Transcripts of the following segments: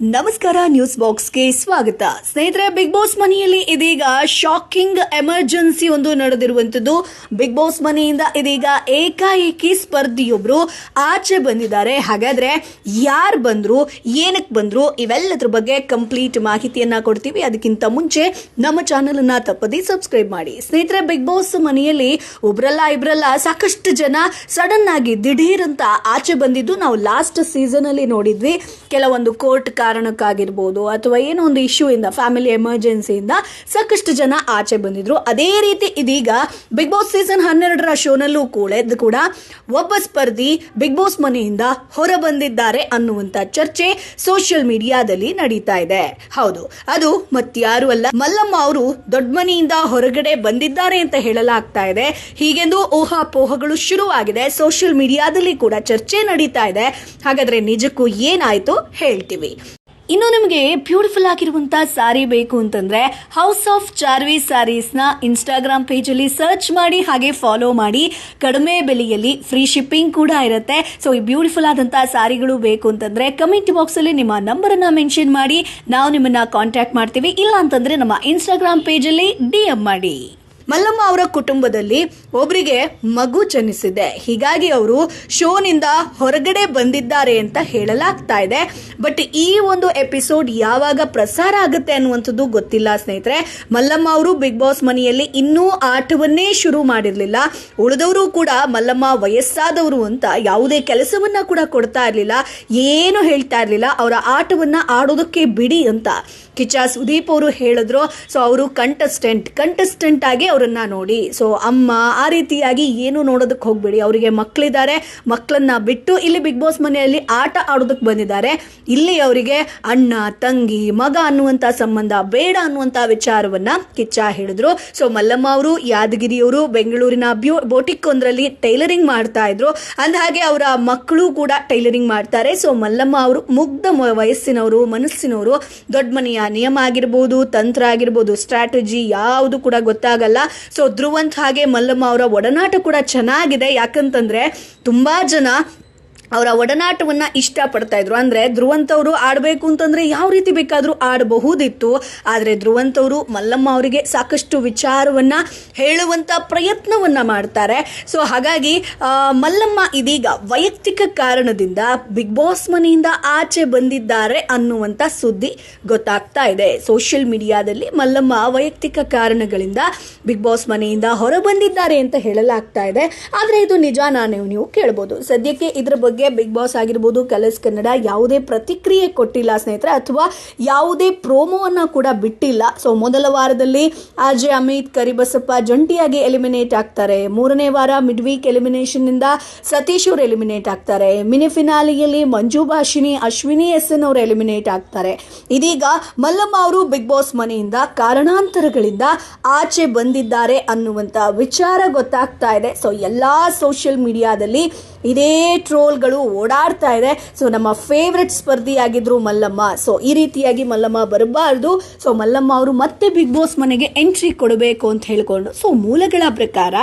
ನಮಸ್ಕಾರ, ನ್ಯೂಸ್ ಬಾಕ್ಸ್ಗೆ ಸ್ವಾಗತ. ಸ್ನೇಹಿತರೆ, ಬಿಗ್ ಬಾಸ್ ಮನೆಯಲ್ಲಿ ಇದೀಗ ಶಾಕಿಂಗ್ ಎಮರ್ಜೆನ್ಸಿ ಒಂದು ನಡೆದಿರುವಂತದ್ದು ಬಿಗ್ ಬಾಸ್ ಮನೆಯಿಂದ ಇದೀಗ ಏಕಾಏಕಿ ಸ್ಪರ್ಧಿಯೊಬ್ರು ಆಚೆ ಬಂದಿದ್ದಾರೆ. ಹಾಗಾದ್ರೆ ಯಾರು ಬಂದ್ರು ಏನಕ್ಕೆ ಬಂದ್ರು, ಇವೆಲ್ಲದ್ರ ಬಗ್ಗೆ ಕಂಪ್ಲೀಟ್ ಮಾಹಿತಿಯನ್ನ ಕೊಡ್ತೀವಿ. ಅದಕ್ಕಿಂತ ಮುಂಚೆ ನಮ್ಮ ಚಾನೆಲ್ ಅನ್ನ ತಪ್ಪದೇ ಸಬ್ಸ್ಕ್ರೈಬ್ ಮಾಡಿ. ಸ್ನೇಹಿತರೆ, ಬಿಗ್ ಬಾಸ್ ಮನೆಯಲ್ಲಿ ಒಬ್ರಲ್ಲ ಇಬ್ರಲ್ಲ ಸಾಕಷ್ಟು ಜನ ಸಡನ್ ಆಗಿ ದಿಢೀರ್ ಅಂತ ಆಚೆ ಬಂದಿದ್ದು ನಾವು ಲಾಸ್ಟ್ ಸೀಸನ್ ಅಲ್ಲಿ ನೋಡಿದ್ವಿ. ಕೆಲವೊಂದು ಕೋರ್ಟ್ ಕಾರಣಕ್ಕಾಗಿರ್ಬೋದು ಅಥವಾ ಏನೋ ಒಂದು ಇಶ್ಯೂ ಇಂದ ಫ್ಯಾಮಿಲಿ ಎಮರ್ಜೆನ್ಸಿಯಿಂದ ಸಾಕಷ್ಟು ಜನ ಆಚೆ ಬಂದಿದ್ರು. ಅದೇ ರೀತಿ ಇದೀಗ ಬಿಗ್ ಬಾಸ್ ಸೀಸನ್ ಹನ್ನೆರಡರ ಶೋನಲ್ಲೂ ಕೂಡ ಕೂಡ ಒಬ್ಬ ಸ್ಪರ್ಧಿ ಬಿಗ್ ಬಾಸ್ ಮನೆಯಿಂದ ಹೊರ ಬಂದಿದ್ದಾರೆ ಅನ್ನುವಂತ ಚರ್ಚೆ ಸೋಷಿಯಲ್ ಮೀಡಿಯಾದಲ್ಲಿ ನಡೀತಾ ಇದೆ. ಹೌದು, ಅದು ಮತ್ತಾರು ಅಲ್ಲ, ಮಲ್ಲಮ್ಮ ಅವರು ದೊಡ್ಡ ಮನೆಯಿಂದ ಹೊರಗಡೆ ಬಂದಿದ್ದಾರೆ ಅಂತ ಹೇಳಲಾಗ್ತಾ ಇದೆ. ಹೀಗೆಂದು ಊಹಾಪೋಹಗಳು ಶುರುವಾಗಿದೆ. ಸೋಷಿಯಲ್ ಮೀಡಿಯಾದಲ್ಲಿ ಕೂಡ ಚರ್ಚೆ ನಡೀತಾ ಇದೆ. ಹಾಗಾದ್ರೆ ನಿಜಕ್ಕೂ ಏನಾಯ್ತು ಹೇಳ್ತೀವಿ. ಇನ್ನು ನಿಮಗೆ ಬ್ಯೂಟಿಫುಲ್ ಆಗಿರುವಂತ ಸಾರಿ ಬೇಕು ಅಂತಂದ್ರೆ ಹೌಸ್ ಆಫ್ ಚಾರ್ವಿ ಸಾರೀಸ್ನ ಇನ್ಸ್ಟಾಗ್ರಾಮ್ ಪೇಜ್ ಅಲ್ಲಿ ಸರ್ಚ್ ಮಾಡಿ, ಹಾಗೆ ಫಾಲೋ ಮಾಡಿ. ಕಡಿಮೆ ಬೆಲೆಯಲ್ಲಿ ಫ್ರೀ ಶಿಪ್ಪಿಂಗ್ ಕೂಡ ಇರುತ್ತೆ. ಸೊ ಈ ಬ್ಯೂಟಿಫುಲ್ ಆದಂತ ಸಾರಿಗಳು ಬೇಕು ಅಂತಂದ್ರೆ ಕಮೆಂಟ್ ಬಾಕ್ಸ್ ಅಲ್ಲಿ ನಿಮ್ಮ ನಂಬರ್ ಅನ್ನ ಮೆನ್ಷನ್ ಮಾಡಿ. ನಾವು ನಿಮ್ಮನ್ನ ಕಾಂಟ್ಯಾಕ್ಟ್ ಮಾಡ್ತೀವಿ. ಇಲ್ಲ ಅಂತಂದ್ರೆ ನಮ್ಮ ಇನ್ಸ್ಟಾಗ್ರಾಮ್ ಪೇಜ್ ಅಲ್ಲಿ ಡಿ ಎಂ ಮಾಡಿ. ಮಲ್ಲಮ್ಮ ಅವರ ಕುಟುಂಬದಲ್ಲಿ ಒಬ್ಬರಿಗೆ ಮಗು ಜನಿಸಿದೆ. ಹೀಗಾಗಿ ಅವರು ಶೋನಿಂದ ಹೊರಗಡೆ ಬಂದಿದ್ದಾರೆ ಅಂತ ಹೇಳಲಾಗ್ತಾ ಇದೆ. ಬಟ್ ಈ ಒಂದು ಎಪಿಸೋಡ್ ಯಾವಾಗ ಪ್ರಸಾರ ಆಗುತ್ತೆ ಅನ್ನುವಂಥದ್ದು ಗೊತ್ತಿಲ್ಲ ಸ್ನೇಹಿತರೆ. ಮಲ್ಲಮ್ಮ ಅವರು ಬಿಗ್ ಬಾಸ್ ಮನೆಯಲ್ಲಿ ಇನ್ನೂ ಆಟವನ್ನೇ ಶುರು ಮಾಡಿರಲಿಲ್ಲ. ಉಳಿದವರು ಕೂಡ ಮಲ್ಲಮ್ಮ ವಯಸ್ಸಾದವರು ಅಂತ ಯಾವುದೇ ಕೆಲಸವನ್ನ ಕೂಡ ಕೊಡ್ತಾ ಇರಲಿಲ್ಲ. ಏನು ಹೇಳ್ತಾ ಇರಲಿಲ್ಲ. ಅವರ ಆಟವನ್ನ ಆಡೋದಕ್ಕೆ ಬಿಡಿ ಅಂತ. ಕಿಚ್ಚ ಸುದೀಪ್ ಅವರು ಹೇಳಿದ್ರು. ಸೊ ಅವರು ಕಂಟೆಸ್ಟೆಂಟ್ ಕಂಟೆಸ್ಟೆಂಟ್ ಆಗಿ ಅವರನ್ನ ನೋಡಿ. ಸೊ ಅಮ್ಮ, ಆ ರೀತಿಯಾಗಿ ಏನು ನೋಡೋದಕ್ಕೆ ಹೋಗ್ಬೇಡಿ. ಅವರಿಗೆ ಮಕ್ಕಳಿದ್ದಾರೆ ಮಕ್ಕಳನ್ನ ಬಿಟ್ಟು ಇಲ್ಲಿ ಬಿಗ್ ಬಾಸ್ ಮನೆಯಲ್ಲಿ ಆಟ ಆಡೋದಕ್ಕೆ ಬಂದಿದ್ದಾರೆ. ಇಲ್ಲಿ ಅವರಿಗೆ ಅಣ್ಣ, ತಂಗಿ, ಮಗ ಅನ್ನುವಂತ ಸಂಬಂಧ ಬೇಡ ಅನ್ನುವಂತ ವಿಚಾರವನ್ನ ಕಿಚ್ಚ ಹೇಳಿದ್ರು. ಸೊ ಮಲ್ಲಮ್ಮ ಅವರು ಯಾದಗಿರಿಯವರು ಬೆಂಗಳೂರಿನ ಬ್ಯೂ ಬೋಟಿಕ್ ಒಂದರಲ್ಲಿ ಟೈಲರಿಂಗ್ ಮಾಡ್ತಾ ಇದ್ರು. ಅಂದಹಾಗೆ ಅವರ ಮಕ್ಕಳು ಕೂಡ ಟೈಲರಿಂಗ್ ಮಾಡ್ತಾರೆ. ಸೊ ಮಲ್ಲಮ್ಮ ಅವರು ಮುಗ್ಧ ವಯಸ್ಸಿನವರು, ಮನಸ್ಸಿನವರು, ದೊಡ್ಡ ಮನೆಯ ನಿಯಮ ಆಗಿರ್ಬೋದು, ತಂತ್ರ ಆಗಿರ್ಬೋದು ಸ್ಟ್ರಾಟಜಿ ಯಾವುದು ಕೂಡ ಗೊತ್ತಾಗಲ್ಲ. ಸೊ ಧ್ರುವಂತ್ ಹಾಗೆ ಮಲ್ಲಮ್ಮ ಅವರ ಒಡನಾಟ ಕೂಡ ಚೆನ್ನಾಗಿದೆ. ಯಾಕಂತಂದ್ರೆ, ತುಂಬಾ ಜನ ಅವರ ಒಡನಾಟವನ್ನ ಇದ್ರು. ಅಂದ್ರೆ ಧ್ರುವಂತವರು ಆಡಬೇಕು ಅಂತಂದ್ರೆ ಯಾವ ರೀತಿ ಬೇಕಾದ್ರೂ ಆಡಬಹುದಿತ್ತು. ಆದ್ರೆ ಧ್ರುವಂತವರು ಮಲ್ಲಮ್ಮ ಅವರಿಗೆ ಸಾಕಷ್ಟು ವಿಚಾರವನ್ನ ಹೇಳುವಂತ ಪ್ರಯತ್ನವನ್ನ ಮಾಡ್ತಾರೆ. ಸೊ ಹಾಗಾಗಿ ಮಲ್ಲಮ್ಮ ಇದೀಗ ವೈಯಕ್ತಿಕ ಕಾರಣದಿಂದ ಬಿಗ್ ಬಾಸ್ ಮನೆಯಿಂದ ಆಚೆ ಬಂದಿದ್ದಾರೆ ಅನ್ನುವಂತ ಸುದ್ದಿ ಗೊತ್ತಾಗ್ತಾ ಇದೆ. ಸೋಷಿಯಲ್ ಮೀಡಿಯಾದಲ್ಲಿ ಮಲ್ಲಮ್ಮ ವೈಯಕ್ತಿಕ ಕಾರಣಗಳಿಂದ ಬಿಗ್ ಬಾಸ್ ಮನೆಯಿಂದ ಹೊರ ಬಂದಿದ್ದಾರೆ ಅಂತ ಹೇಳಲಾಗ್ತಾ ಇದೆ. ಆದ್ರೆ ಇದು ನಿಜಾನಾ ನೀವು ಕೇಳ್ಬೋದು. ಸದ್ಯಕ್ಕೆ ಇದ್ರ ಬಗ್ಗೆ ಬಿಗ್ ಬಾಸ್ ಆಗಿರ್ಬೋದು ಕಲರ್ಸ್ ಕನ್ನಡ ಯಾವುದೇ ಪ್ರತಿಕ್ರಿಯೆ ಕೊಟ್ಟಿಲ್ಲ ಸ್ನೇಹಿತರೆ, ಅಥವಾ ಯಾವುದೇ ಪ್ರೋಮೋವನ್ನು ಕೂಡ ಬಿಟ್ಟಿಲ್ಲ. ಸೊ ಮೊದಲ ವಾರದಲ್ಲಿ ಆರ್ಜೆ ಅಮಿತ್, ಕರಿಬಸಪ್ಪ ಜಂಟಿಯಾಗಿ ಎಲಿಮಿನೇಟ್ ಆಗ್ತಾರೆ. ಮೂರನೇ ವಾರ ಮಿಡ್ ವೀಕ್ ಎಲಿಮಿನೇಷನ್ ಇಂದ ಸತೀಶ್ ಅವರು ಎಲಿಮಿನೇಟ್ ಆಗ್ತಾರೆ. ಮಿನಿ ಫಿನಾಲಿಯಲ್ಲಿ ಮಂಜು ಭಾಷಿಣಿ, ಅಶ್ವಿನಿ ಎಸ್ ಎನ್ ಅವರು ಎಲಿಮಿನೇಟ್ ಆಗ್ತಾರೆ. ಇದೀಗ ಮಲ್ಲಮ್ಮ ಅವರು ಬಿಗ್ ಬಾಸ್ ಮನೆಯಿಂದ ಕಾರಣಾಂತರಗಳಿಂದ ಆಚೆ ಬಂದಿದ್ದಾರೆ ಅನ್ನುವಂತ ವಿಚಾರ ಗೊತ್ತಾಗ್ತಾ ಇದೆ. ಸೊ ಎಲ್ಲಾ ಸೋಷಿಯಲ್ ಮೀಡಿಯಾದಲ್ಲಿ ಇದೇ ಟ್ರೋಲ್ಗಳು ಓಡಾಡ್ತಾ ಇದೆ. ಸೊ ನಮ್ಮ ಫೇವ್ರೆಟ್ ಸ್ಪರ್ಧಿಯಾಗಿದ್ರು ಮಲ್ಲಮ್ಮ. ಸೊ ಈ ರೀತಿಯಾಗಿ ಮಲ್ಲಮ್ಮ ಬರಬಾರ್ದು. ಸೊ ಮಲ್ಲಮ್ಮ ಅವರು ಮತ್ತೆ ಬಿಗ್ ಬಾಸ್ ಮನೆಗೆ ಎಂಟ್ರಿ ಕೊಡಬೇಕು ಅಂತ ಹೇಳ್ಕೊಂಡು. ಸೊ ಮೂಲಗಳ ಪ್ರಕಾರ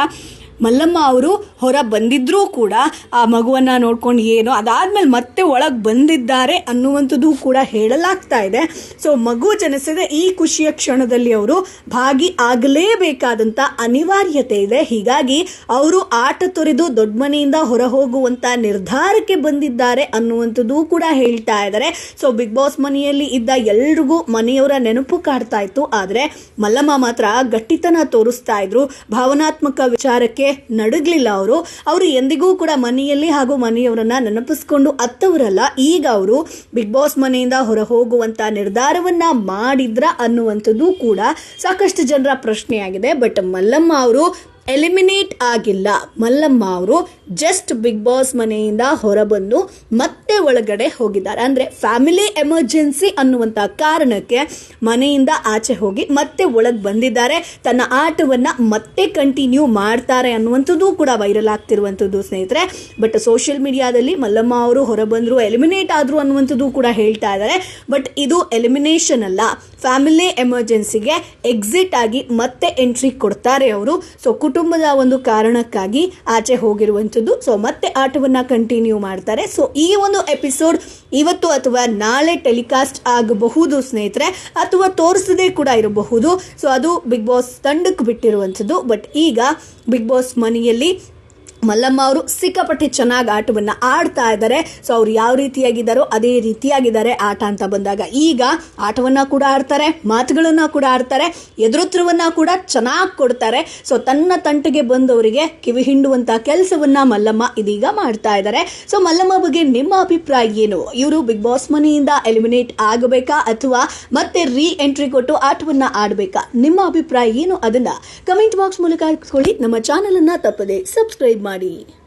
ಮಲ್ಲಮ್ಮ ಅವರು ಹೊರ ಬಂದಿದ್ರೂ ಕೂಡ ಆ ಮಗುವನ್ನ ನೋಡ್ಕೊಂಡು ಏನು ಅದಾದ್ಮೇಲೆ ಮತ್ತೆ ಒಳಗೆ ಬಂದಿದ್ದಾರೆ ಅನ್ನುವಂಥದ್ದು ಕೂಡ ಹೇಳಲಾಗ್ತಾ ಇದೆ. ಸೊ ಮಗು ಜನಿಸಿದ ಈ ಖುಷಿಯ ಕ್ಷಣದಲ್ಲಿ ಅವರು ಭಾಗಿ ಆಗಲೇಬೇಕಾದಂಥ ಅನಿವಾರ್ಯತೆ ಇದೆ. ಹೀಗಾಗಿ ಅವರು ಆಟ ತೊರೆದು ದೊಡ್ಡ ಮನೆಯಿಂದ ಹೊರ ಹೋಗುವಂಥ ನಿರ್ಧಾರಕ್ಕೆ ಬಂದಿದ್ದಾರೆ ಅನ್ನುವಂಥದ್ದು ಕೂಡ ಹೇಳ್ತಾ ಇದ್ದಾರೆ. ಸೊ ಬಿಗ್ ಬಾಸ್ ಮನೆಯಲ್ಲಿ ಇದ್ದ ಎಲ್ರಿಗೂ ಮನೆಯವರ ನೆನಪು ಕಾಡ್ತಾ ಇತ್ತು. ಆದರೆ ಮಲ್ಲಮ್ಮ ಮಾತ್ರ ಗಟ್ಟಿತನ ತೋರಿಸ್ತಾ ಇದ್ರು. ಭಾವನಾತ್ಮಕ ವಿಚಾರಕ್ಕೆ ನಡಗ್ಲಿಲ್ಲ ಅವರು. ಅವರು ಎಂದಿಗೂ ಕೂಡ ಮನೆಯಲ್ಲಿ ಹಾಗೂ ಮನೆಯವರನ್ನ ನೆನಪಿಸ್ಕೊಂಡು ಅತ್ತವರಲ್ಲ. ಈಗ ಅವರು ಬಿಗ್ ಬಾಸ್ ಮನೆಯಿಂದ ಹೊರ ಹೋಗುವಂತ ನಿರ್ಧಾರವನ್ನ ಮಾಡಿದ್ರ ಅನ್ನುವಂಥದ್ದು ಕೂಡ ಸಾಕಷ್ಟು ಜನರ ಪ್ರಶ್ನೆಯಾಗಿದೆ. ಬಟ್ ಮಲ್ಲಮ್ಮ ಅವರು ಎಲಿಮಿನೇಟ್ ಆಗಿಲ್ಲ. ಮಲ್ಲಮ್ಮ ಅವರು ಜಸ್ಟ್ ಬಿಗ್ ಬಾಸ್ ಮನೆಯಿಂದ ಹೊರಬಂದು ಮತ್ತೆ ಒಳಗಡೆ ಹೋಗಿದ್ದಾರೆ. ಅಂದರೆ ಫ್ಯಾಮಿಲಿ ಎಮರ್ಜೆನ್ಸಿ ಅನ್ನುವಂಥ ಕಾರಣಕ್ಕೆ ಮನೆಯಿಂದ ಆಚೆ ಹೋಗಿ ಮತ್ತೆ ಒಳಗೆ ಬಂದಿದ್ದಾರೆ. ತನ್ನ ಆಟವನ್ನು ಮತ್ತೆ ಕಂಟಿನ್ಯೂ ಮಾಡ್ತಾರೆ ಅನ್ನುವಂಥದ್ದು ಕೂಡ ವೈರಲ್ ಆಗ್ತಿರುವಂಥದ್ದು ಸ್ನೇಹಿತರೆ. ಬಟ್ ಸೋಷಿಯಲ್ ಮೀಡಿಯಾದಲ್ಲಿ ಮಲ್ಲಮ್ಮ ಅವರು ಹೊರಬಂದರು ಎಲಿಮಿನೇಟ್ ಆದರು ಅನ್ನುವಂಥದ್ದು ಕೂಡ ಹೇಳ್ತಾ ಇದ್ದಾರೆ. ಬಟ್ ಇದು ಎಲಿಮಿನೇಷನ್ ಅಲ್ಲ. ಫ್ಯಾಮಿಲಿ ಎಮರ್ಜೆನ್ಸಿಗೆ ಎಕ್ಸಿಟ್ ಆಗಿ ಮತ್ತೆ ಎಂಟ್ರಿ ಕೊಡ್ತಾರೆ ಅವರು. ಸೊ ಕುಟುಂಬದ ಒಂದು ಕಾರಣಕ್ಕಾಗಿ ಆಚೆ ಹೋಗಿರುವಂಥದ್ದು. ಸೊ ಮತ್ತೆ ಆಟವನ್ನು ಕಂಟಿನ್ಯೂ ಮಾಡ್ತಾರೆ. ಸೊ ಈ ಒಂದು ಎಪಿಸೋಡ್ ಇವತ್ತು ಅಥವಾ ನಾಳೆ ಟೆಲಿಕಾಸ್ಟ್ ಆಗಬಹುದು ಸ್ನೇಹಿತರೆ, ಅಥವಾ ತೋರಿಸದೇ ಕೂಡ ಇರಬಹುದು. ಸೊ ಅದು ಬಿಗ್ ಬಾಸ್ ತಂಡಕ್ಕೆ ಬಿಟ್ಟಿರುವಂಥದ್ದು. ಬಟ್ ಈಗ ಬಿಗ್ ಬಾಸ್ ಮನೆಯಲ್ಲಿ ಮಲ್ಲಮ್ಮ ಅವರು ಸಿಕ್ಕಾಪಟ್ಟೆ ಚೆನ್ನಾಗಿ ಆಟವನ್ನು ಆಡ್ತಾ ಇದ್ದಾರೆ. ಸೊ ಅವ್ರು ಯಾವ ರೀತಿಯಾಗಿದ್ದಾರೋ ಅದೇ ರೀತಿಯಾಗಿದ್ದಾರೆ ಆಟ ಅಂತ ಬಂದಾಗ. ಈಗ ಆಟವನ್ನು ಕೂಡ ಆಡ್ತಾರೆ, ಮಾತುಗಳನ್ನು ಕೂಡ ಆಡ್ತಾರೆ, ಎದುರುತ್ತರವನ್ನು ಕೂಡ ಚೆನ್ನಾಗಿ ಕೊಡ್ತಾರೆ. ಸೊ ತನ್ನ ತಂಟಿಗೆ ಬಂದವರಿಗೆ ಕಿವಿ ಹಿಂಡುವಂಥ ಕೆಲಸವನ್ನ ಮಲ್ಲಮ್ಮ ಇದೀಗ ಮಾಡ್ತಾ ಇದ್ದಾರೆ. ಸೊ ಮಲ್ಲಮ್ಮ ಬಗ್ಗೆ ನಿಮ್ಮ ಅಭಿಪ್ರಾಯ ಏನು? ಇವರು ಬಿಗ್ ಬಾಸ್ ಮನೆಯಿಂದ ಎಲಿಮಿನೇಟ್ ಆಗಬೇಕಾ ಅಥವಾ ಮತ್ತೆ ರೀ ಎಂಟ್ರಿ ಕೊಟ್ಟು ಆಟವನ್ನ ಆಡಬೇಕಾ? ನಿಮ್ಮ ಅಭಿಪ್ರಾಯ ಏನು? ಅದನ್ನ ಕಮೆಂಟ್ ಬಾಕ್ಸ್ ಮೂಲಕ ಹಾಕಿಸ್ಕೊಳ್ಳಿ. ನಮ್ಮ ಚಾನಲನ್ನು ತಪ್ಪದೆ ಸಬ್ಸ್ಕ್ರೈಬ್ ಮಾಡಿ. body